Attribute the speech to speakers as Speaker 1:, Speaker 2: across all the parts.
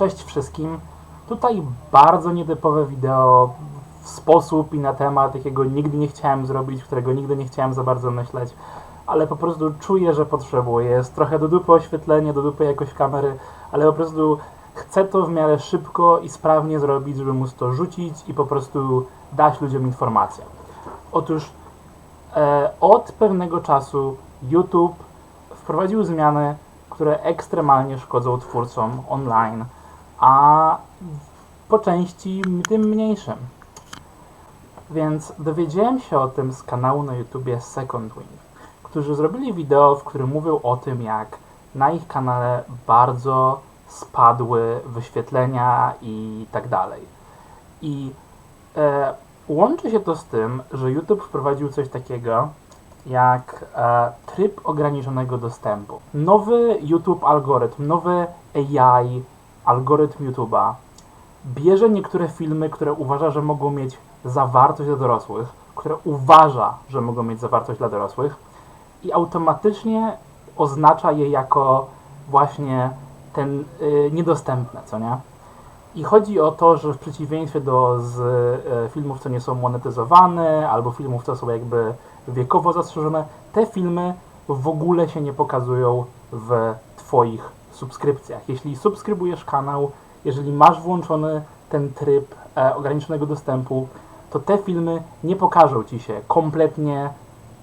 Speaker 1: Cześć wszystkim. Tutaj bardzo nietypowe wideo w sposób i na temat, jakiego nigdy nie chciałem zrobić, którego nigdy nie chciałem za bardzo myśleć, ale po prostu czuję, że potrzebuję. Jest trochę do dupy oświetlenie, do dupy jakoś kamery, ale po prostu chcę to w miarę szybko i sprawnie zrobić, żeby móc to rzucić i po prostu dać ludziom informację. Otóż e, od pewnego czasu YouTube wprowadził zmiany, które ekstremalnie szkodzą twórcom online, a po części tym mniejszym. Więc dowiedziałem się o tym z kanału na YouTubie Second Wing, którzy zrobili wideo, w którym mówią o tym, jak na ich kanale bardzo spadły wyświetlenia i tak dalej. I e, łączy się to z tym, że YouTube wprowadził coś takiego jak e, tryb ograniczonego dostępu. Nowy YouTube algorytm, nowy AI algorytm YouTube'a bierze niektóre filmy, które uważa, że mogą mieć zawartość dla dorosłych, które uważa, że mogą mieć zawartość dla dorosłych i automatycznie oznacza je jako właśnie ten y, niedostępne, co nie? I chodzi o to, że w przeciwieństwie do z, e, filmów, co nie są monetyzowane, albo filmów, co są jakby wiekowo zastrzeżone, te filmy w ogóle się nie pokazują w Twoich subskrypcjach. Jeśli subskrybujesz kanał, jeżeli masz włączony ten tryb e, ograniczonego dostępu, to te filmy nie pokażą Ci się kompletnie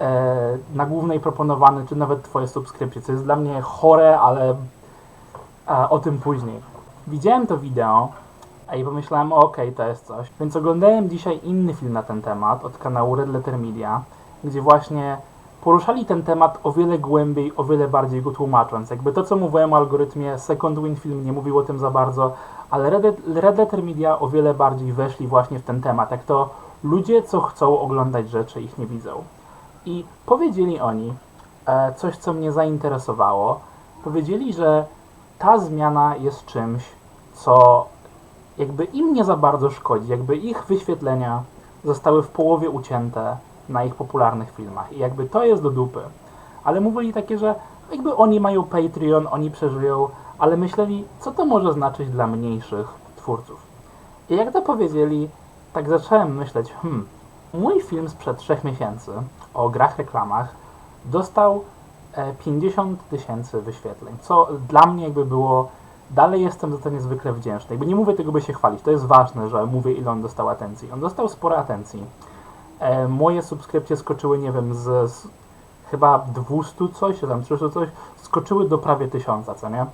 Speaker 1: e, na głównej proponowane, czy nawet Twoje subskrypcje, co jest dla mnie chore, ale e, o tym później. Widziałem to wideo i pomyślałem, okej, to jest coś. Więc oglądałem dzisiaj inny film na ten temat od kanału Red Letter Media, gdzie właśnie poruszali ten temat o wiele głębiej, o wiele bardziej go tłumacząc. Jakby to, co mówiłem o algorytmie, Second Wind Film nie mówił o tym za bardzo, ale Red, Letter Media o wiele bardziej weszli właśnie w ten temat, jak to ludzie, co chcą oglądać rzeczy, ich nie widzą. I powiedzieli oni e, coś, co mnie zainteresowało. Powiedzieli, że ta zmiana jest czymś, co jakby im nie za bardzo szkodzi, jakby ich wyświetlenia zostały w połowie ucięte na ich popularnych filmach i jakby to jest do dupy. Ale mówili takie, że jakby oni mają Patreon, oni przeżyją, ale myśleli, co to może znaczyć dla mniejszych twórców. I jak to powiedzieli, tak zacząłem myśleć, hmm, mój film sprzed trzech miesięcy o grach reklamach dostał e, 50 tysięcy wyświetleń, co dla mnie jakby było dalej jestem za to niezwykle wdzięczny. Jakby nie mówię tego, by się chwalić. To jest ważne, że mówię, ile on dostał atencji. On dostał sporo atencji. E, moje subskrypcje skoczyły, nie wiem, z, z chyba 200 coś, czy tam 300 coś, skoczyły do prawie 1000, co nie?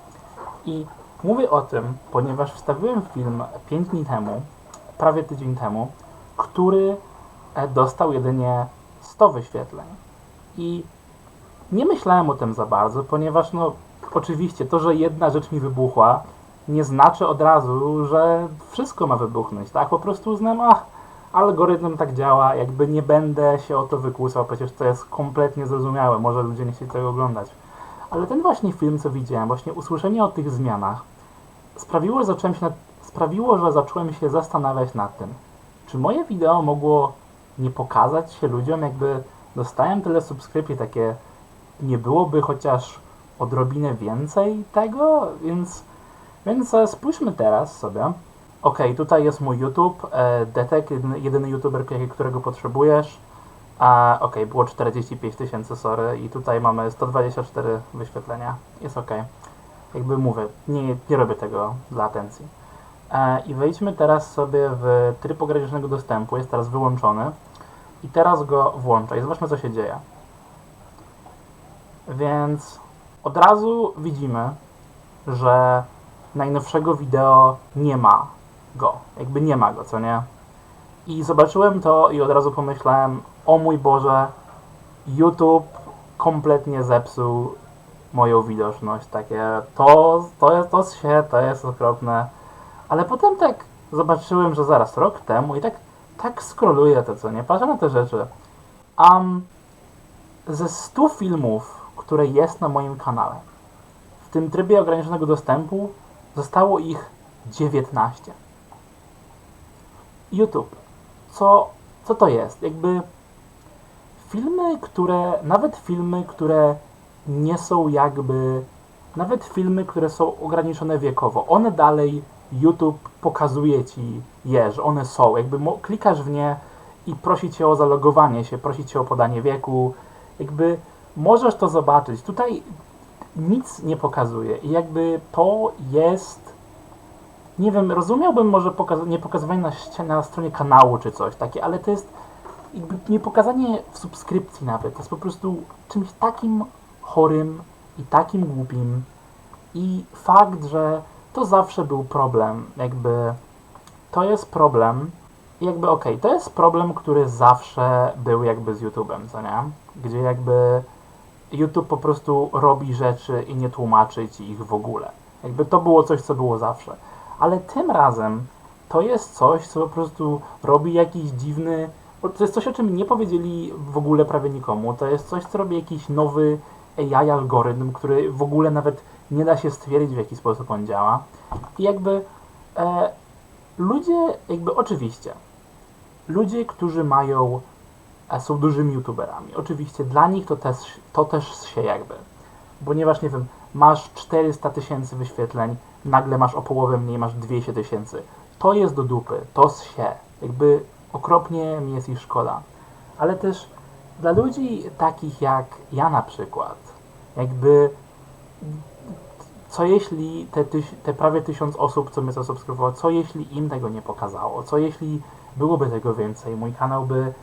Speaker 1: I mówię o tym, ponieważ wstawiłem film 5 dni temu, prawie tydzień temu, który e, dostał jedynie 100 wyświetleń. I nie myślałem o tym za bardzo, ponieważ no oczywiście to, że jedna rzecz mi wybuchła, nie znaczy od razu, że wszystko ma wybuchnąć, tak? Po prostu uznam, ach, algorytm tak działa, jakby nie będę się o to wykłusał, przecież to jest kompletnie zrozumiałe, może ludzie nie chcieli tego oglądać. Ale ten właśnie film, co widziałem, właśnie usłyszenie o tych zmianach, sprawiło, że zacząłem się, nad, sprawiło, że zacząłem się zastanawiać nad tym, czy moje wideo mogło nie pokazać się ludziom, jakby dostałem tyle subskrypcji, takie nie byłoby chociaż odrobinę więcej tego, więc, więc e, spójrzmy teraz sobie. Ok, tutaj jest mój YouTube, e, Detek, jedyny, YouTuber, którego potrzebujesz. A, ok, było 45 tysięcy, sorry, i tutaj mamy 124 wyświetlenia. Jest ok. Jakby mówię, nie, nie robię tego dla atencji. E, I wejdźmy teraz sobie w tryb ograniczonego dostępu, jest teraz wyłączony. I teraz go włączę i zobaczmy, co się dzieje. Więc od razu widzimy, że najnowszego wideo nie ma go. Jakby nie ma go, co nie? I zobaczyłem to i od razu pomyślałem, o mój Boże, YouTube kompletnie zepsuł moją widoczność. Takie, to, to jest, to się, to jest okropne. Ale potem tak zobaczyłem, że zaraz rok temu i tak, tak scrolluję to, co nie? Patrzę na te rzeczy. Um, ze 100 filmów, które jest na moim kanale, w tym trybie ograniczonego dostępu zostało ich 19. YouTube. Co, co to jest? Jakby filmy, które, nawet filmy, które nie są jakby nawet filmy, które są ograniczone wiekowo, one dalej YouTube pokazuje ci je, że one są. Jakby klikasz w nie i prosi cię o zalogowanie się, prosi cię o podanie wieku. Jakby możesz to zobaczyć. Tutaj nic nie pokazuje i jakby to jest nie wiem, rozumiałbym może pokaz- nie pokazywanie na, na stronie kanału czy coś takie, ale to jest nie pokazanie w subskrypcji nawet. To jest po prostu czymś takim chorym i takim głupim. I fakt, że to zawsze był problem, jakby to jest problem, jakby okej, to jest problem, który zawsze był jakby z YouTube'em, co nie? Gdzie jakby YouTube po prostu robi rzeczy i nie tłumaczy ci ich w ogóle. Jakby to było coś, co było zawsze. Ale tym razem to jest coś, co po prostu robi jakiś dziwny. To jest coś, o czym nie powiedzieli w ogóle prawie nikomu. To jest coś, co robi jakiś nowy AI algorytm, który w ogóle nawet nie da się stwierdzić, w jaki sposób on działa. I jakby e, ludzie, jakby oczywiście, ludzie, którzy mają, e, są dużymi youtuberami, oczywiście dla nich to też, to też się jakby, ponieważ nie wiem, masz 400 tysięcy wyświetleń, nagle masz o połowę mniej, masz 200 tysięcy. To jest do dupy, to się, jakby okropnie mi jest ich szkoda. Ale też dla ludzi takich jak ja na przykład, jakby co jeśli te, te prawie tysiąc osób, co mnie zasubskrybowało, co jeśli im tego nie pokazało? Co jeśli byłoby tego więcej? Mój kanał by,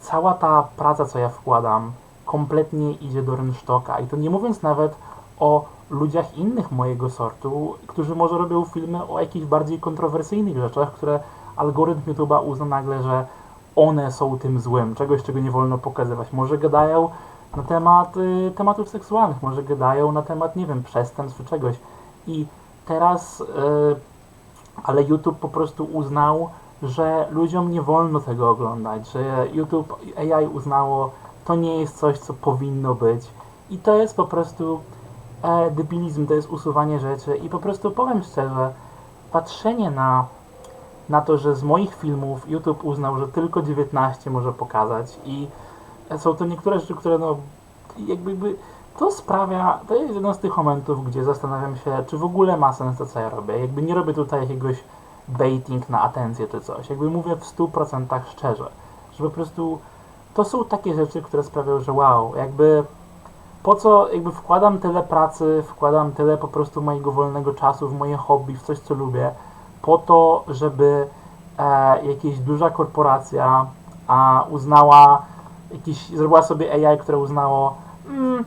Speaker 1: cała ta praca, co ja wkładam, kompletnie idzie do rynsztoka. I to nie mówiąc nawet o ludziach innych mojego sortu, którzy może robią filmy o jakichś bardziej kontrowersyjnych rzeczach, które algorytm YouTube'a uzna nagle, że one są tym złym, czegoś, czego nie wolno pokazywać. Może gadają na temat y, tematów seksualnych, może gadają na temat, nie wiem, przestępstw czy czegoś. I teraz, y, ale YouTube po prostu uznał, że ludziom nie wolno tego oglądać, że YouTube AI uznało, to nie jest coś, co powinno być. I to jest po prostu e, debilizm, to jest usuwanie rzeczy. I po prostu powiem szczerze, patrzenie na, na to, że z moich filmów YouTube uznał, że tylko 19 może pokazać i są to niektóre rzeczy, które no jakby to sprawia, to jest jeden z tych momentów, gdzie zastanawiam się, czy w ogóle ma sens to, co ja robię. Jakby nie robię tutaj jakiegoś baiting na atencję czy coś. Jakby mówię w 100% szczerze, że po prostu to są takie rzeczy, które sprawiają, że wow, jakby po co jakby wkładam tyle pracy, wkładam tyle po prostu mojego wolnego czasu w moje hobby, w coś, co lubię, po to, żeby e, jakaś duża korporacja a, uznała, jakiś, zrobiła sobie AI, które uznało, mm,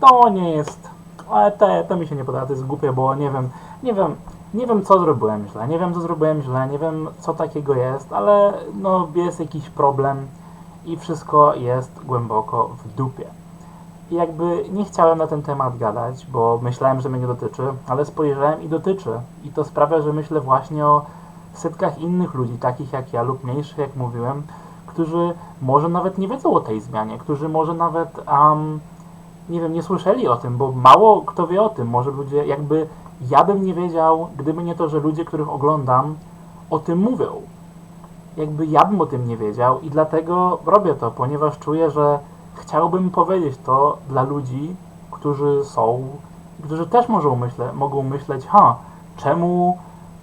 Speaker 1: to nie jest, ale te, to mi się nie podoba, to jest głupie, bo nie wiem, nie wiem, nie wiem co zrobiłem źle, nie wiem co zrobiłem źle, nie wiem co takiego jest, ale no jest jakiś problem i wszystko jest głęboko w dupie. Jakby nie chciałem na ten temat gadać, bo myślałem, że mnie nie dotyczy, ale spojrzałem i dotyczy. I to sprawia, że myślę właśnie o setkach innych ludzi, takich jak ja lub mniejszych, jak mówiłem, którzy może nawet nie wiedzą o tej zmianie, którzy może nawet, um, nie wiem, nie słyszeli o tym, bo mało kto wie o tym. Może ludzie, jakby ja bym nie wiedział, gdyby nie to, że ludzie, których oglądam, o tym mówią. Jakby ja bym o tym nie wiedział i dlatego robię to, ponieważ czuję, że chciałbym powiedzieć to dla ludzi, którzy są, którzy też mogą, myślę, mogą myśleć, ha, czemu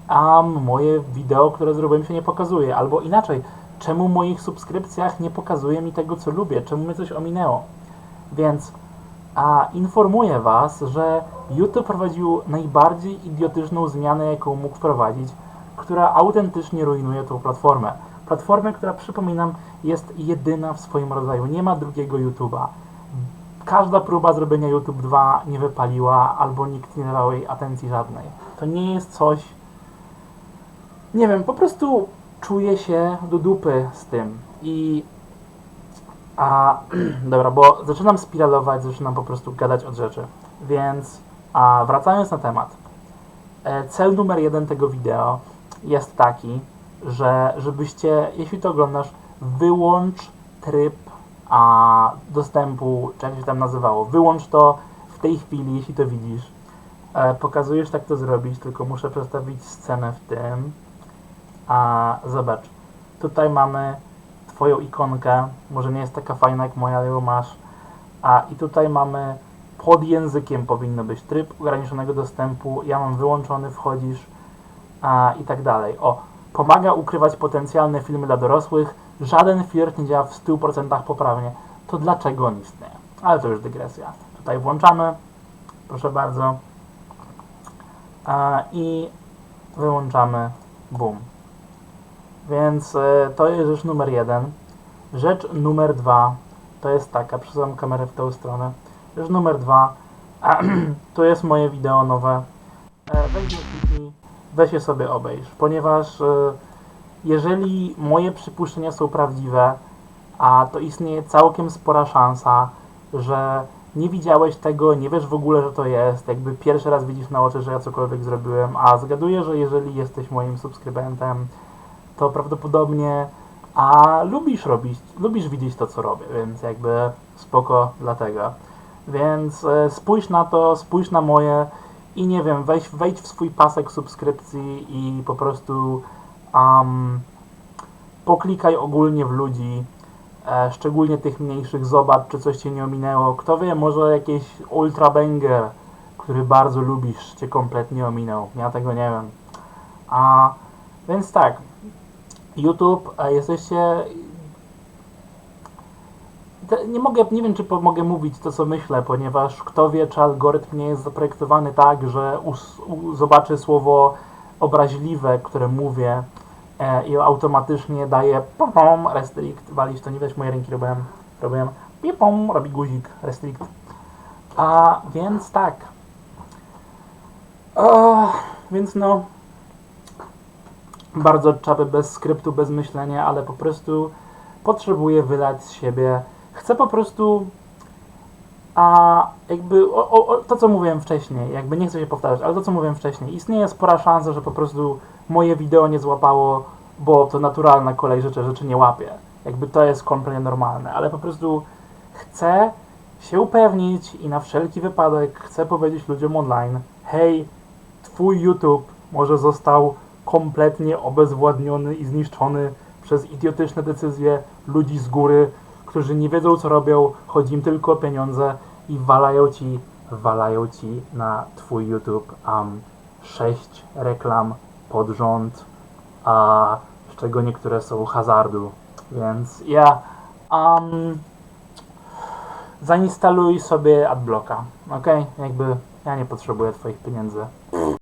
Speaker 1: um, moje wideo, które zrobiłem się nie pokazuje, albo inaczej, czemu w moich subskrypcjach nie pokazuje mi tego, co lubię, czemu mnie coś ominęło. Więc a informuję Was, że YouTube prowadził najbardziej idiotyczną zmianę, jaką mógł wprowadzić, która autentycznie rujnuje tą platformę. Platformę, która przypominam, jest jedyna w swoim rodzaju. Nie ma drugiego YouTube'a. Każda próba zrobienia YouTube 2 nie wypaliła, albo nikt nie dawał jej atencji żadnej. To nie jest coś. Nie wiem, po prostu czuję się do dupy z tym. I. A. Dobra, bo zaczynam spiralować, zaczynam po prostu gadać od rzeczy. Więc. A wracając na temat. E, Cel numer jeden tego wideo jest taki, że żebyście, jeśli to oglądasz, wyłącz tryb a, dostępu, czy jak się tam nazywało. Wyłącz to w tej chwili, jeśli to widzisz. E, pokazujesz, tak to zrobić, tylko muszę przedstawić scenę w tym. A zobacz, tutaj mamy Twoją ikonkę, może nie jest taka fajna jak moja, ale ją masz. A i tutaj mamy pod językiem powinno być tryb ograniczonego dostępu, ja mam wyłączony, wchodzisz a, i tak dalej. O, pomaga ukrywać potencjalne filmy dla dorosłych, żaden filtr nie działa w 100% poprawnie. To dlaczego on istnieje? Ale to już dygresja. Tutaj włączamy, proszę bardzo, i wyłączamy, boom. Więc e, to jest rzecz numer jeden. Rzecz numer dwa to jest taka, przesuwam kamerę w tę stronę. Rzecz numer dwa, to jest moje wideo nowe. E, weź je sobie obejrz, ponieważ e, jeżeli moje przypuszczenia są prawdziwe, a to istnieje całkiem spora szansa, że nie widziałeś tego, nie wiesz w ogóle, że to jest, jakby pierwszy raz widzisz na oczy, że ja cokolwiek zrobiłem, a zgaduję, że jeżeli jesteś moim subskrybentem, to prawdopodobnie a lubisz robić, lubisz widzieć to, co robię, więc jakby spoko dlatego. Więc e, spójrz na to, spójrz na moje i nie wiem, wejdź, wejdź w swój pasek subskrypcji i po prostu um, poklikaj ogólnie w ludzi, e, szczególnie tych mniejszych, zobacz, czy coś cię nie ominęło. Kto wie, może jakiś ultra banger, który bardzo lubisz, cię kompletnie ominął. Ja tego nie wiem. A więc tak, YouTube, a jesteście. Nie mogę, nie wiem czy mogę mówić to co myślę, ponieważ kto wie, czy algorytm nie jest zaprojektowany tak, że us, u, zobaczy słowo obraźliwe, które mówię e, i automatycznie daje pom restrict, walić to nie widać moje ręki robiłem, robiłem pipom, robi guzik restrict. A więc tak. O, więc no, bardzo czapy bez skryptu, bez myślenia, ale po prostu potrzebuję wylać z siebie. Chcę po prostu a jakby o, o, to co mówiłem wcześniej, jakby nie chcę się powtarzać, ale to co mówiłem wcześniej, istnieje spora szansa, że po prostu moje wideo nie złapało, bo to naturalna kolej rzeczy, rzeczy nie łapie. Jakby to jest kompletnie normalne, ale po prostu chcę się upewnić i na wszelki wypadek chcę powiedzieć ludziom online, hej, twój YouTube może został kompletnie obezwładniony i zniszczony przez idiotyczne decyzje ludzi z góry, którzy nie wiedzą co robią, chodzi im tylko o pieniądze i walają ci, walają ci na twój YouTube um, sześć reklam pod rząd, a z czego niektóre są hazardu. Więc ja um, zainstaluj sobie adblocka, ok? Jakby ja nie potrzebuję twoich pieniędzy.